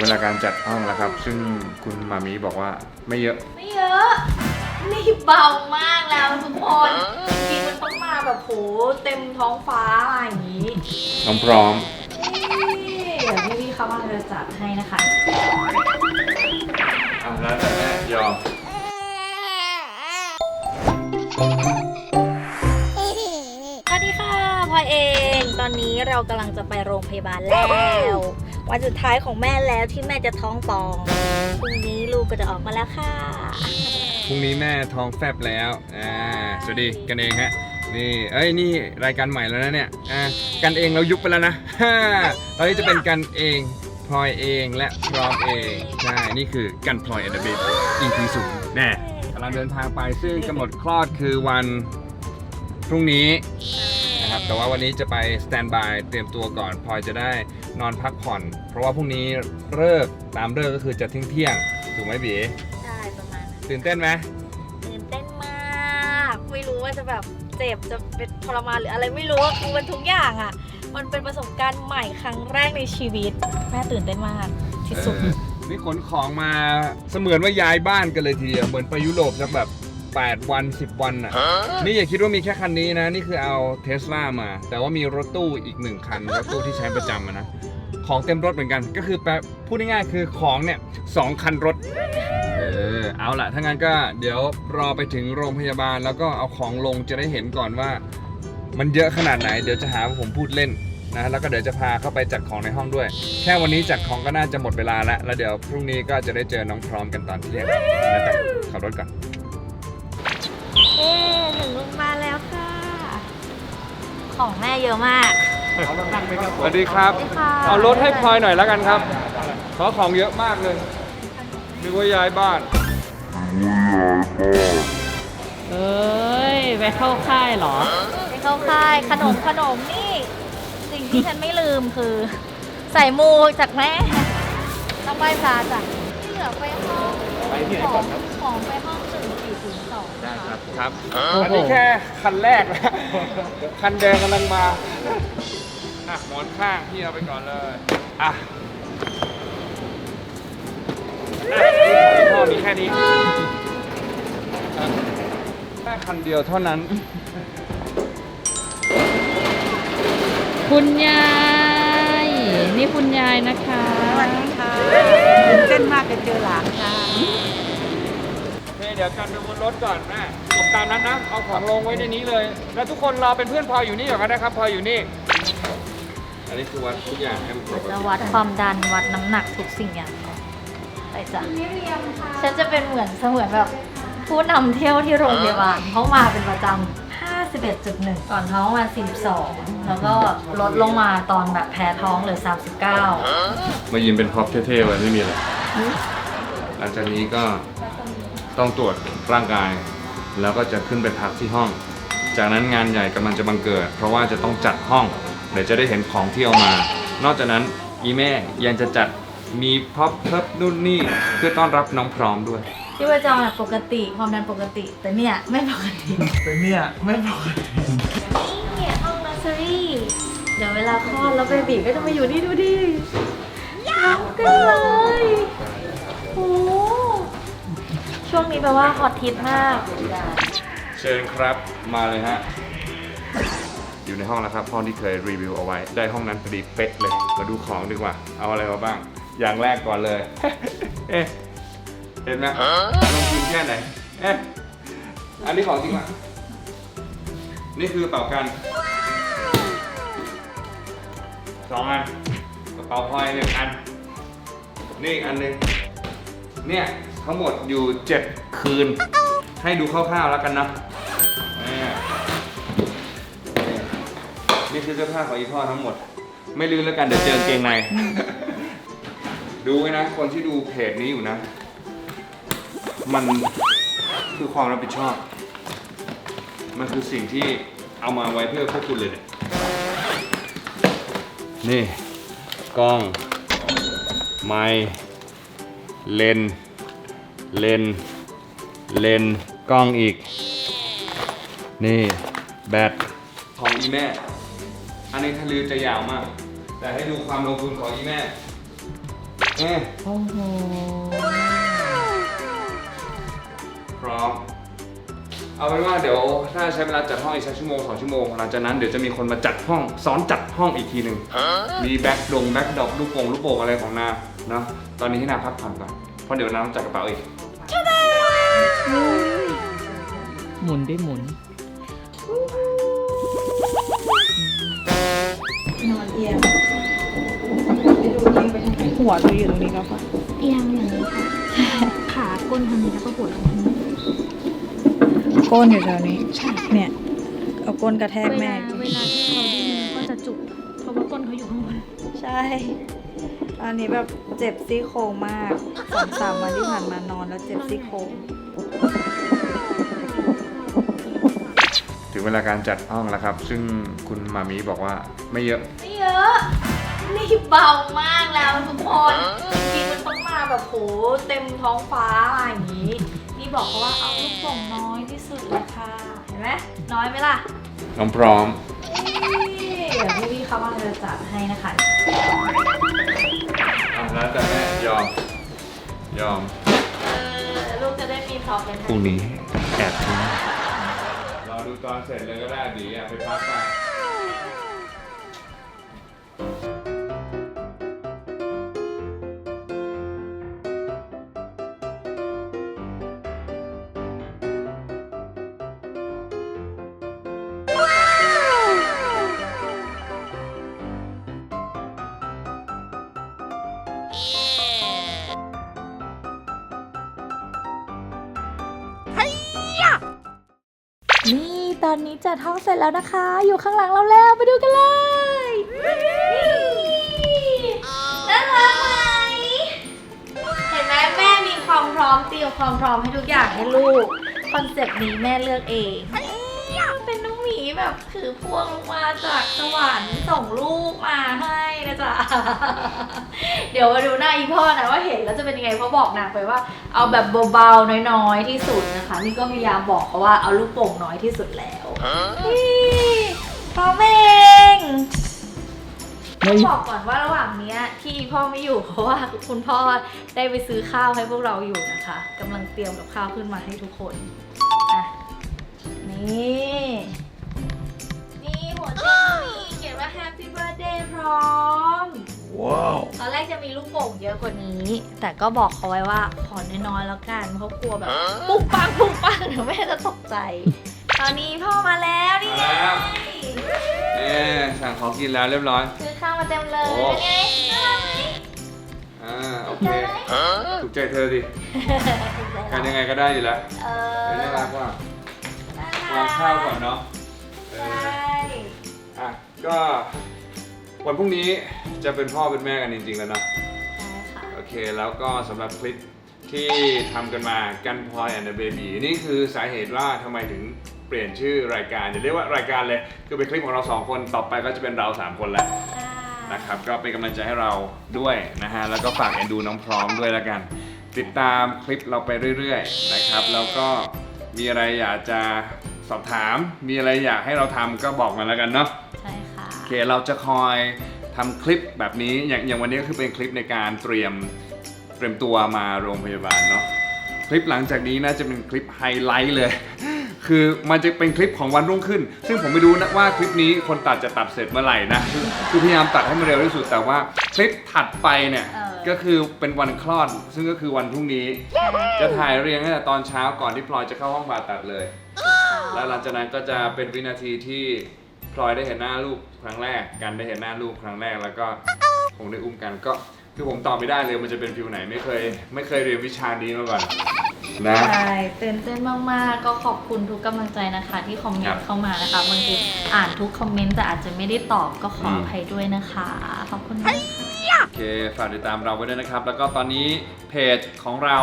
เวลาการจัดห้องแล้วครับ ซึ่งคุณมามีบอกว่าไม่เยอะ ไม่เยอะ นี่เบามากแล้วทุกคนจริงๆมันต้องมาแบบโหเต็มท้องฟ้าอย่างนี้น้องพร้อมนี่เดี๋ยวพี่ๆเขามาจะจัดให้นะคะอะแล้วแต่แม่ยอม สวัสดีค่ะพลอยเอง ตอนนี้เรากำลังจะไปโรงพยาบาลแล้ว วันสุดท้ายของแม่แล้วที่แม่จะท้องปองพรุ่งนี้ลูกก็จะออกมาแล้วค่ะ พรุ่งนี้แม่ท้องแฟบแล้ว อ่า สวัสดีกันเองฮะ นี่ เอ้ย นี่รายการใหม่แล้วนะเนี่ย อ่า กันเองเรายุบไปแล้วนะฮ่าตอนนี้จะเป็นกันเองพลอยเองและพร้อมเอง ใช่ นี่คือกันพลอยเอเดบิท EP ศูนย์แน่กำลังเดินทางไปซึ่งกำหนดคลอดคือวันพรุ่งนี้ แต่ว่าวันนี้จะไปสแตนบายเตรียมตัวก่อนพลอยจะได้นอนพักผ่อน เพราะว่าพรุ่งนี้เลิกตามเลิกก็คือจะเที่ยงเที่ยงๆถูกไหมบีใช่ประมาณนั้นตื่นเต้นไหมตื่นเต้นมากไม่รู้ว่าจะแบบเจ็บจะเป็นทรมานหรืออะไรไม่รู้อะคือมันทุกอย่างอะ มันเป็นประสบการณ์ใหม่ครั้งแรกในชีวิตแม่ตื่นเต้นมากที่สุดเออนี่ขนของมาเสมือนว่าย้ายบ้านกันเลยทีเดียวเหมือนไปยุโรปสักแบบ 8 วัน 10 วันอะ นี่อย่าคิดว่ามีแค่คันนี้นะ นี่คือเอาเทสลามา แต่ว่ามีรถตู้อีกหนึ่งคัน รถตู้ที่ใช้ประจำอะนะ ของเต็มรถเหมือนกัน ก็คือแปลพูดง่ายๆคือของเนี่ยสองคันรถ เออ เอาละถ้างั้นก็เดี๋ยวรอไปถึงโรงพยาบาลแล้วก็เอาของลงจะได้เห็นก่อนว่า มันเยอะขนาดไหน เดี๋ยวจะหาว่าผมพูดเล่นนะแล้วก็เดี๋ยวจะพาเข้าไปจัดของในห้องด้วย แค่วันนี้จัดของก็น่าจะหมดเวลาแล้วแล้วเดี๋ยวพรุ่งนี้ก็จะได้เจอน้องพร้อมกันตอนเที่ยงนะจ๊ะขับรถก่อน เอ๊ะถึงโรงพยาบาลแล้วค่ะ ของแม่เยอะมาก สวัสดีครับ สวัสดีค่ะ เอารถให้พลอยหน่อยแล้วกันครับเพราะของเยอะมากเลยนึกว่าย้ายบ้าน เอ้ยไปเข้าค่ายเหรอ ไปเข้าค่ายขนมขนมนี่ สิ่งที่ฉันไม่ลืมคือ ใส่มูจากแม่ต้องไหว้พระจ้ะที่เหลือไปห้องไปที่ไหนก่อนครับของไปห้องหนึ่งสี่ศูนย์สองได้ ครับครับโอ้โหอันนี้แค่คันแรกนะคันแดงกำลังมาอะหมอนข้างพี่เอาไปก่อนเลยอะอะพ่อมีแค่นี้แค่คันเดียวเท่านั้น คุณยาย นี่คุณยายนะคะสวัสดีค่ะตื่นเต้นมากจะเจอหลานค่ะ โอเคเดี๋ยวกันไปบนรถก่อนแม่จบ ตามนั้นนะ เอาของลงไว้ในนี้เลย แล้วทุกคนรอเป็นเพื่อนพลอยอยู่นี่ก่อนก็ได้ครับพลอยอยู่นี่ อันนี้คือวัดทุกอย่างให้มันปกจะติวัดความดันวัดน้ำหนักทุกสิ่งอย่างก่อนไปจ้ะฉันจะเป็นเหมือนเสมือนแบบผู้นำเที่ยวที่โรงพยาบาลเขามาเป็นประจำ51.1 ก่อนท้องมา42แล้วก็ลดลงมาตอนแบบแพ้ท้องเหลือ39มายืนเป็นพร็อพเท่ๆไว้ไม่มีอะไรหลังจากนี้ก็ต้องตรวจร่างกาย แล้วก็จะขึ้นไปพักที่ห้อง จากนั้นงานใหญ่กำลังจะบังเกิด เพราะว่าจะต้องจัดห้อง เดี๋ยวจะได้เห็นของที่เอามา นอกจากนั้นอีแม่ยังจะจัดมีพ็อปเพิบนู่นนี่เพื่อต้อนรับน้องพร้อมด้วยที่ประจรอะปกติความดันปกติ แต่เนี่ยไม่ปกติแต่เนี่ยไม่ปกตินี่ห้องนัสเซอรี่เดี๋ยวเวลาคลอดแล้วเบบีก็จะมาอยู่นี่ดูดิน้องเต็มเลยโอ้ ช่วงนี้แปลว่าฮอตฮิตมาก เชิญครับมาเลยฮะ อยู่ในห้องแล้วครับห้องที่เคยรีวิวเอาไว้ ได้ห้องนั้นพอดีเป๊ะเลย มาดูของดีกว่า เอาอะไรมาบ้าง อย่างแรกก่อนเลย เอ๊ะเห็นไหมลงทุนแค่ไหน เอ๊ะอันนี้ของจริงป่ะ นี่คือเป่ากันสองอันกระเป๋าพลอยหนึ่งอัน นี่อีกอันหนึ่งเนี่ย ทั้งหมดอยู่เจ็ดคืน ให้ดูคร่าวๆแล้วกันนะนี่คือเสื้อผ้าของอีพ่อทั้งหมด ไม่ลืมแล้วกันเดี๋ยวเจอเกงใน ดูไว้นะ คนที่ดูเพจนี้อยู่นะ มันคือความรับผิดชอบ มันคือสิ่งที่เอามาไว้เพื่อพวกคุณเลยเนี่ยนี่ กล้อง ไมค์เลนส์ เลนส์เลนส์กล้องอีก นี่แบตของอีแม่ อันนี้ทะลือจะยาวมาก แต่ให้ดูความลงทุนของอีแม่เอ๊ะโอ้โหพร้อมเอาเป็นว่าเดี๋ยวถ้าใช้เวลาจัดห้องอีกสักชั่วโมงสองชั่วโมงหลังจากนั้นเดี๋ยวจะมีคนมาจัดห้องซ้อนจัดห้องอีกทีหนึ่งมีแบ็คดงแบ็คดอกลูกโป่งลูกโป่งอะไรของนาเนาะตอนนี้ให้นาพักผ่อนก่อนเพราะเดี๋ยวนาต้องจัดกระเป๋าอีก หมุนได้หมุน นอนเอียงไปดูเอียงไปทางไหนหัวเราอยู่ตรงนี้แล้วปะเอียงอย่างนี้ค่ะขาก้นทางนี้แล้วก็หัวลงทางนี้ก้นอยู่แถวนี้ เนี่ย เอาก้นกระแทกเวแม่ ลาเวลาที่เขาดิ้นก็จะจุกเพราะว่าก้นเขาอยู่ข้างบน ใช่ อันนี้แบบเจ็บซี่โครงมากสองสามวันที่ผ่านมานอนแล้วเจ็บซี่โครงถึงเวลาการจัดห้องแล้วครับ ซึ่งคุณมามีบอกว่าไม่เยอะ ไม่เยอะ นี่เบามากแล้วทุกคนจริงๆมันต้องมาแบบโหเต็มท้องฟ้าอย่างนี้ นี่บอกเขาว่าเอาลูกโป่งน้อยที่สุดเลยค่ะ เห็นไหมน้อยไหมล่ะ น้องพร้อมนี่เดี๋ยวพี่พี่ๆเขามาจะจัดให้นะคะอะ แล้วแต่แม่ยอม ยอม เออลูกจะได้มีพร้อมเป็นพรุ่งนี้แอบทิ้ง รอดูตอนเสร็จเลยก็ได้ดีอะไปพักไป นี่ตอนนี้จัดห้องเสร็จแล้วนะคะ อยู่ข้างหลังเราแล้วไปดูกันเลยนี่น่ารักไหมเห็นไหมแม่มีความพร้อมเตรียมความพร้อมให้ทุกอย่างให้ลูก คอนเซปต์นี้แม่เลือกเองเป็นน้องหมี แบบถือพวงลงมาจากสวรรค์ส่งลูกมาให้นะจ๊ะ เดี๋ยวมาดูหน้าอีพ่อนะว่าเห็นแล้วจะเป็นยังไงเพราะบอกนางไปว่า เอาแบบเบาๆน้อยๆที่สุดนะคะ นี่ก็พยายามบอกเขาว่าเอาลูกโป่งน้อยที่สุดแล้วนี่พร้อมเองต้องบอกก่อนว่าระหว่างเนี้ยที่พ่อไม่อยู่เพราะว่าคุณพ่อได้ไปซื้อข้าวให้พวกเราอยู่นะคะกำลังเตรียมกับข้าวขึ้นมาให้ทุกคน อะ นี่ มีลูกโป่งเยอะกว่านี้ แต่ก็บอกเขาไว้ว่าขอน้อยๆแล้วกันเพราะกลัวแบบปุกปังปุกปังเดี๋ยวแม่จะตกใจ ตอนนี้พ่อมาแล้วนี่ไงมาแล้วเอ๊ะสั่งของกินแล้วเรียบร้อยซื้อข้าวมาเต็มเลยโอ้เป็นไงน่ารักไหมอ่าโอเคถูกใจเธอดิถูกใจการเรายังไงก็ได้อยู่แล้วเออเป็นน่ารักว่ะน่วางข้าวก่อนเนาะเอใชอ่อะก็ วันพรุ่งนี้จะเป็นพ่อเป็นแม่กันจริง ๆ แล้วเนาะใช่ค่ะ โอเค แล้วก็สำหรับคลิปที่ทำกันมากันพลอยแอนด์เบบีนี่คือสาเหตุว่าทำไมถึงเปลี่ยนชื่อรายการอย่าเรียกว่ารายการเลย คือเป็นคลิปของเราสองคนต่อไปก็จะเป็นเราสามคนแล้ว นะครับก็เป็นกำลังใจให้เราด้วยนะฮะ แล้วก็ฝากเอ็นดูน้องพร้อมด้วยแล้วกัน ติดตามคลิปเราไปเรื่อยๆนะครับ แล้วก็มีอะไรอยากจะสอบถาม มีอะไรอยากให้เราทำก็บอกมาแล้วกันเนาะใช่ค่ะโอ เคเราจะคอยทำคลิปแบบนี้อย่างอย่างวันนี้ก็คือเป็นคลิปในการเตรียมเตรียมตัวมาโรงพยาบาลเนาะคลิปหลังจากนี้น่าจะเป็นคลิปไฮไลท์เลย คือมันจะเป็นคลิปของวันรุ่งขึ้น ซึ่งผมไม่รู้นะว่าคลิปนี้คนตัดจะตัดเสร็จเมื่อไหร่นะคือคือพยายามตัดให้มันเร็วที่สุดแต่ว่าคลิปถัดไปเนี่ยเออ ก็คือเป็นวันคลอด ซึ่งก็คือวันพรุ่งนี้ จะถ่ายเรียงตั้งแต่ตอนเช้าก่อนที่พลอยจะเข้าห้องผ่าตัดเลย แล้วหลังจากนั้นก็จะเป็นวินาทีที่พลอยได้เห็นหน้าลูก ครั้งแรกกันได้เห็นหน้าลูกครั้งแรกแล้วก็คงได้อุ้มกันก็คือผมตอบไม่ได้เลยมันจะเป็นฟิลไหนไม่เคย ไม่เคยเรียนวิชานี้มาก่อนนะ ใช่ตื่นเต้นมากๆ ก็ขอบคุณทุกกำลังใจนะคะ ที่คอมเมนครับต์เข้ามานะคะบางทีอ่านทุกคอมเมนต์แต่อาจจะไม่ได้ตอบก็ขอมอภัยด้วยนะคะ ขอบคุณมากค่ะ โอเค ฝากติดตามเราไว้ด้วยนะครับ แล้วก็ตอนนี้เพจของเรา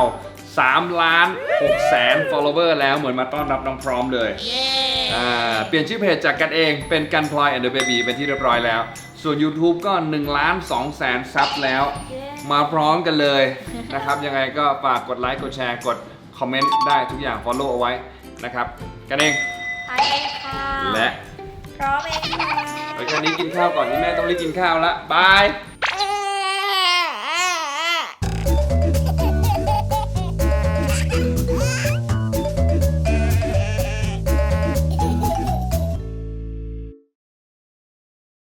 3ล้าน6แสน follower แล้วเหมือนมาต้อนรับน้องพร้อมเลย เย้ อ่าเปลี่ยนชื่อเพจจากกันเองเป็นกันพลอยแอนด์เดอะเบบีเป็นที่เรียบร้อยแล้ว ส่วน YouTube ก็1ล้าน2แสนซับแล้วเย้มาพร้อมกันเลยนะครับ ยังไงก็ฝากกดไลค์กดแชร์กดคอมเมนต์ได้ทุกอย่าง Follow เอาไว้นะครับ กันเองไปเลยค่ะและพร้อมเองค่ะ ไว้แค่นี้กินข้าวก่อนที่แม่ต้องรีบกินข้าวละบาย